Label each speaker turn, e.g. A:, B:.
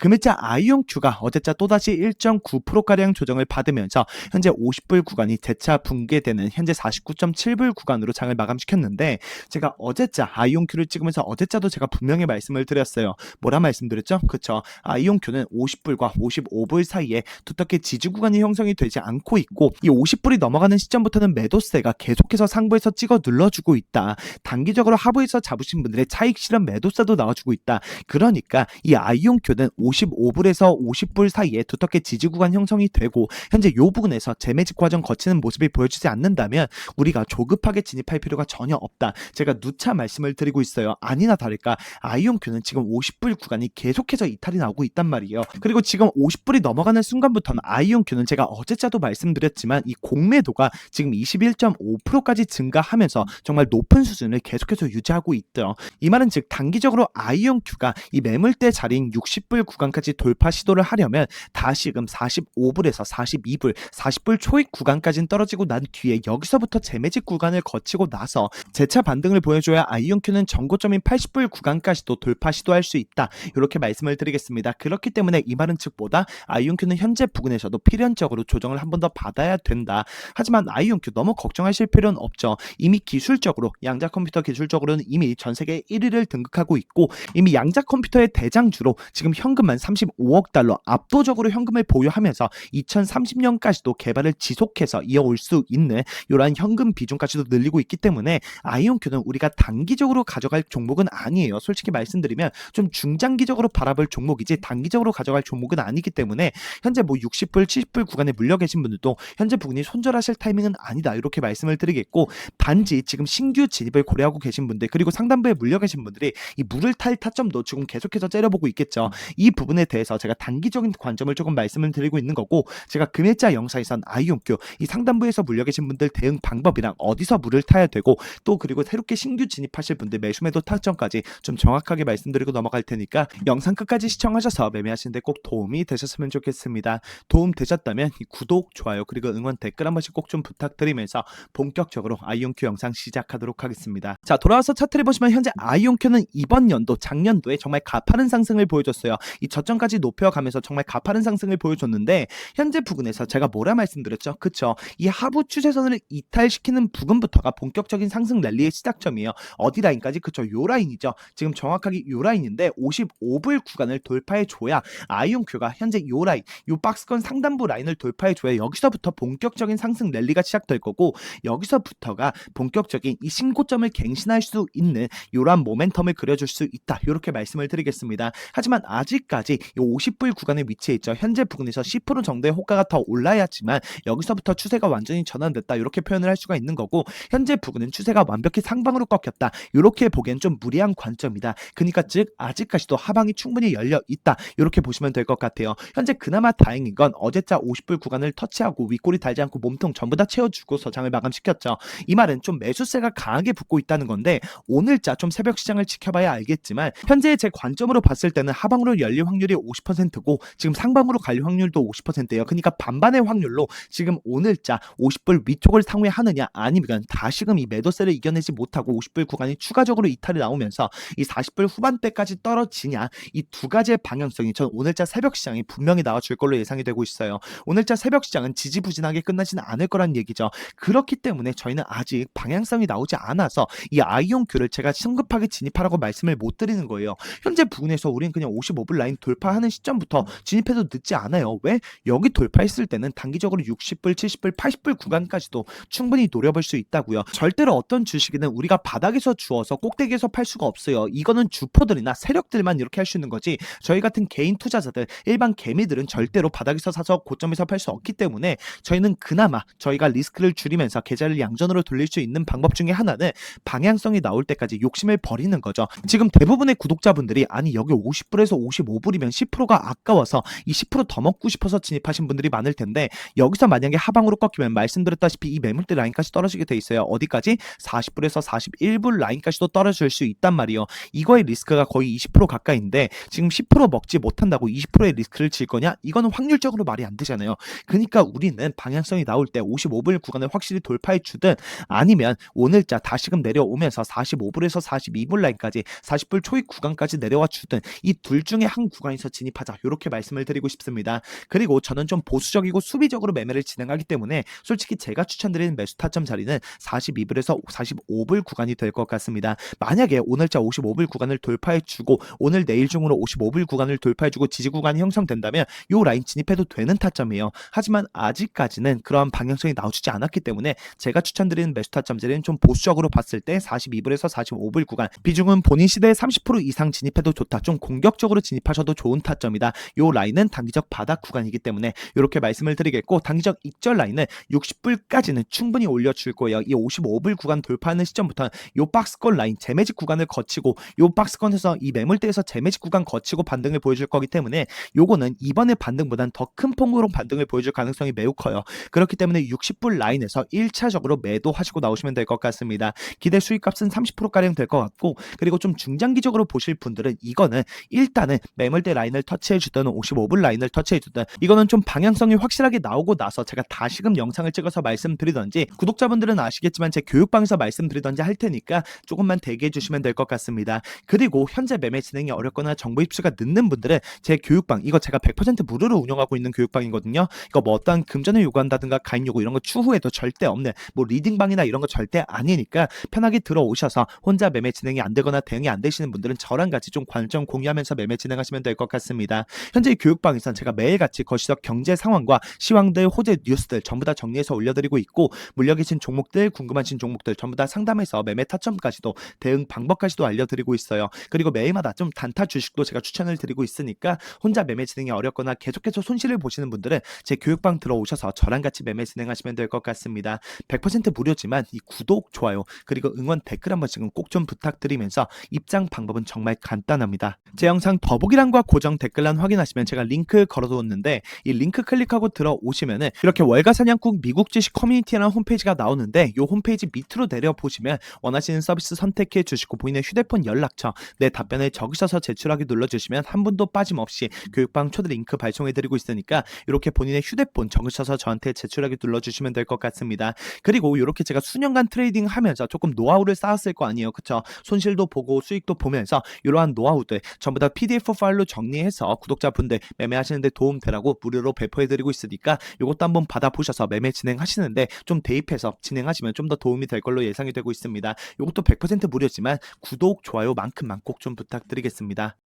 A: 금일자 아이온큐가 어제자 또다시 1.9%가량 조정을 받으면서 현재 50불 구간이 재차 붕괴되는 현재 49.7불 구간으로 장을 마감시켰는데 제가 어제자 아이온큐를 찍으면서 어제자도 제가 분명히 말씀을 드렸어요. 뭐라 말씀드렸죠? 그쵸. 아이온큐는 50불과 55불 사이에 두텁게 지지 구간이 형성이 되지 않고 있고 이 50불이 넘어가는 시점부터는 매도세가 계속해서 상부에서 찍어 눌러주고 있다. 단기적으로 하부에서 잡으신 분들의 차익 실현 매도세도 나와주고 있다. 그러니까 이 아이온큐는 55불에서 50불 사이에 두텁게 지지 구간 형성이 되고 현재 요 부분에서 재매직 과정 거치는 모습이 보여주지 않는다면 우리가 조급하게 진입할 필요가 전혀 없다. 제가 누차 말씀을 드리고 있어요. 아니나 다를까 아이온큐는 지금 50불 구간이 계속해서 이탈이 나오고 있단 말이에요. 그리고 지금 50불이 넘어가는 순간부터는 아이온큐는 제가 어제자도 말씀드렸지만 이 공매도가 지금 21.5%까지 증가하면서 정말 높은 수준을 계속해서 유지하고 있죠. 이 말은 즉 단기적으로 아이온큐가 이 매물대 자리인 60불 구간 까지 돌파 시도를 하려면 다시금 45불에서 42불, 40불 초입 구간까지는 떨어지고 난 뒤에 여기서부터 재매직 구간을 거치고 나서 재차 반등을 보여줘야 아이온큐는 전고점인 80불 구간까지도 돌파 시도할 수 있다. 이렇게 말씀을 드리겠습니다. 그렇기 때문에 이 말은 즉보다 아이온큐는 현재 부근에서도 필연적으로 조정을 한 번 더 받아야 된다. 하지만 아이온큐 너무 걱정하실 필요는 없죠. 이미 기술적으로 양자 컴퓨터 기술적으로는 이미 전 세계 1위를 등극하고 있고 이미 양자 컴퓨터의 대장주로 지금 현금 만 35억 달러 압도적으로 현금을 보유하면서 2030년까지도 개발을 지속해서 이어올 수 있는 이러한 현금 비중까지도 늘리고 있기 때문에 아이온큐는 우리가 단기적으로 가져갈 종목은 아니에요. 솔직히 말씀드리면 좀 중장기적으로 바라볼 종목이지 단기적으로 가져갈 종목은 아니기 때문에 현재 뭐 60불, 70불 구간에 물려 계신 분들도 현재 부근이 손절하실 타이밍은 아니다. 이렇게 말씀을 드리겠고 단지 지금 신규 진입을 고려하고 계신 분들 그리고 상단부에 물려 계신 분들이 이 물을 탈 타점도 지금 계속해서 째려보고 있겠죠. 이 부분에 대해서 제가 단기적인 관점을 조금 말씀을 드리고 있는 거고 제가 금일자 영상에선 아이온큐 이 상단부에서 물려 계신 분들 대응 방법이랑 어디서 물을 타야 되고 또 그리고 새롭게 신규 진입하실 분들 매수매도 타점까지 좀 정확하게 말씀드리고 넘어갈 테니까 영상 끝까지 시청하셔서 매매하시는데 꼭 도움이 되셨으면 좋겠습니다. 도움 되셨다면 이 구독, 좋아요 그리고 응원 댓글 한 번씩 꼭 좀 부탁드리면서 본격적으로 아이온큐 영상 시작하도록 하겠습니다. 자 돌아와서 차트를 보시면 현재 아이온큐는 이번 연도 작년도에 정말 가파른 상승을 보여줬어요. 이 저점까지 높여가면서 정말 가파른 상승을 보여줬는데 현재 부근에서 제가 뭐라 말씀드렸죠? 그쵸? 이 하부 추세선을 이탈시키는 부근부터가 본격적인 상승 랠리의 시작점이에요. 어디 라인까지? 그쵸? 요 라인이죠. 지금 정확하게 요 라인인데 55불 구간을 돌파해 줘야 아이온큐가 현재 요 라인, 요 박스권 상단부 라인을 돌파해 줘야 여기서부터 본격적인 상승 랠리가 시작될 거고 여기서부터가 본격적인 이 신고점을 갱신할 수 있는 이러한 모멘텀을 그려줄 수 있다. 이렇게 말씀을 드리겠습니다. 하지만 아직 까지 이 50불 구간에 위치해 있죠. 현재 부근에서 10% 정도의 호가가 더 올라야지만 여기서부터 추세가 완전히 전환됐다. 이렇게 표현을 할 수가 있는 거고 현재 부근은 추세가 완벽히 상방으로 꺾였다. 이렇게 보기엔 좀 무리한 관점이다. 그러니까 즉 아직까지도 하방이 충분히 열려 있다. 이렇게 보시면 될 것 같아요. 현재 그나마 다행인 건 어제자 50불 구간을 터치하고 윗골이 달지 않고 몸통 전부 다 채워주고 서장을 마감시켰죠. 이 말은 좀 매수세가 강하게 붙고 있다는 건데 오늘자 좀 새벽 시장을 지켜봐야 알겠지만 현재 제 관점으로 봤을 때는 하방으로 열릴 확률이 50%고 지금 상방으로 갈 확률도 50%예요. 그러니까 반반의 확률로 지금 오늘자 50불 위쪽을 상회하느냐 아니면 다시금 이 매도세를 이겨내지 못하고 50불 구간이 추가적으로 이탈이 나오면서 이 40불 후반대까지 떨어지냐 이 두 가지의 방향성이 전 오늘자 새벽 시장이 분명히 나와줄 걸로 예상이 되고 있어요. 오늘자 새벽 시장은 지지부진하게 끝나지는 않을 거란 얘기죠. 그렇기 때문에 저희는 아직 방향성이 나오지 않아서 이 아이온큐를 제가 성급하게 진입하라고 말씀을 못 드리는 거예요. 현재 부근에서 우리는 그냥 55불 라인 돌파하는 시점부터 진입해도 늦지 않아요. 왜? 여기 돌파했을 때는 단기적으로 60불, 70불, 80불 구간까지도 충분히 노려볼 수 있다고요. 절대로 어떤 주식이든 우리가 바닥에서 주어서 꼭대기에서 팔 수가 없어요. 이거는 주포들이나 세력들만 이렇게 할 수 있는 거지 저희 같은 개인 투자자들, 일반 개미들은 절대로 바닥에서 사서 고점에서 팔 수 없기 때문에 저희는 그나마 저희가 리스크를 줄이면서 계좌를 양전으로 돌릴 수 있는 방법 중에 하나는 방향성이 나올 때까지 욕심을 버리는 거죠. 지금 대부분의 구독자분들이 아니 여기 50불에서 55 불이면 10%가 아까워서 이 10%더 먹고 싶어서 진입하신 분들이 많을 텐데 여기서 만약에 하방으로 꺾이면 말씀드렸다시피 이 매물대 라인까지 떨어지게 돼 있어요. 어디까지? 40불에서 41불 라인까지도 떨어질 수 있단 말이에요. 이거의 리스크가 거의 20% 가까이인데 지금 10% 먹지 못한다고 20%의 리스크를 질 거냐? 이거는 확률적으로 말이 안 되잖아요. 그러니까 우리는 방향성이 나올 때 55불 구간을 확실히 돌파해 주든 아니면 오늘자 다시금 내려오면서 45불에서 42불 라인까지 40불 초입 구간까지 내려와 주든 이 둘 중에 한 구간에서 진입하자 이렇게 말씀을 드리고 싶습니다. 그리고 저는 좀 보수적이고 수비적으로 매매를 진행하기 때문에 솔직히 제가 추천드리는 매수 타점 자리는 42불에서 45불 구간이 될 것 같습니다. 만약에 오늘자 55불 구간을 돌파해주고 오늘 내일 중으로 55불 구간을 돌파해주고 지지 구간이 형성된다면 요 라인 진입해도 되는 타점이에요. 하지만 아직까지는 그러한 방향성이 나오지 않았기 때문에 제가 추천드리는 매수 타점들은 좀 보수적으로 봤을 때 42불에서 45불 구간 비중은 본인 시대의 30% 이상 진입해도 좋다. 좀 공격적으로 진입하셔 도 좋은 타점이다. 요 라인은 단기적 바닥 구간이기 때문에 이렇게 말씀을 드리겠고 단기적 익절 라인은 60불까지는 충분히 올려줄 거예요. 이 55불 구간 돌파하는 시점부터는 요 박스권 라인 재매직 구간을 거치고 요 박스권에서 이 매물대에서 재매직 구간 거치고 반등을 보여줄 거기 때문에 요거는 이번에 반등보단 더 큰 폭으로 반등을 보여줄 가능성이 매우 커요. 그렇기 때문에 60불 라인에서 1차적으로 매도하시고 나오시면 될 것 같습니다. 기대 수익값은 30%가량 될 것 같고 그리고 좀 중장기적으로 보실 분들은 이거는 일단은 매물 대 라인을 터치해 주든 55불 라인을 터치해 주든 이거는 좀 방향성이 확실하게 나오고 나서 제가 다시금 영상을 찍어서 말씀드리던지 구독자분들은 아시겠지만 제 교육방에서 말씀드리던지 할 테니까 조금만 대기해 주시면 될 것 같습니다. 그리고 현재 매매 진행이 어렵거나 정보 입수가 늦는 분들은 제 교육방 이거 제가 100% 무료로 운영하고 있는 교육방이거든요. 이거 뭐 어떠한 금전을 요구한다든가 가입 요구 이런 거 추후에도 절대 없는 뭐 리딩방이나 이런 거 절대 아니니까 편하게 들어오셔서 혼자 매매 진행이 안 되거나 대응이 안 되시는 분들은 저랑 같이 좀 관점 공유하면서 매매 진행하시면 될 것 같습니다. 현재 이 교육방에선 제가 매일같이 거시적 경제 상황과 시황들, 호재 뉴스들 전부 다 정리해서 올려드리고 있고 물려 계신 종목들, 궁금하신 종목들 전부 다 상담해서 매매 타점까지도 대응 방법까지도 알려드리고 있어요. 그리고 매일마다 좀 단타 주식도 제가 추천을 드리고 있으니까 혼자 매매 진행이 어렵거나 계속해서 손실을 보시는 분들은 제 교육방 들어오셔서 저랑 같이 매매 진행하시면 될 것 같습니다. 100% 무료지만 이 구독, 좋아요 그리고 응원 댓글 한 번씩은 꼭 좀 부탁드리면서 입장 방법은 정말 간단합니다. 제 영상 더보기 란과 고정 댓글란 확인하시면 제가 링크 걸어두었는데 이 링크 클릭하고 들어오시면은 이렇게 월가 사냥국 미국 주식 커뮤니티라는 홈페이지가 나오는데 이 홈페이지 밑으로 내려 보시면 원하시는 서비스 선택해 주시고 본인의 휴대폰 연락처 내 답변을 적으셔서 제출하기 눌러주시면 한 분도 빠짐없이 교육방 초대 링크 발송해 드리고 있으니까 이렇게 본인의 휴대폰 적으셔서 저한테 제출하기 눌러주시면 될 것 같습니다. 그리고 이렇게 제가 수년간 트레이딩 하면서 조금 노하우를 쌓았을 거 아니에요. 그쵸? 손실도 보고 수익도 보면서 이러한 노하우들 전부 다 PDF 파일 로 정리해서 구독자분들 매매하시는데 도움 되라고 무료로 배포해드리고 있으니까 이것도 한번 받아보셔서 매매 진행하시는데 좀 대입해서 진행하시면 좀 더 도움이 될 걸로 예상이 되고 있습니다. 이것도 100% 무료지만 구독, 좋아요만큼만 꼭 좀 부탁드리겠습니다.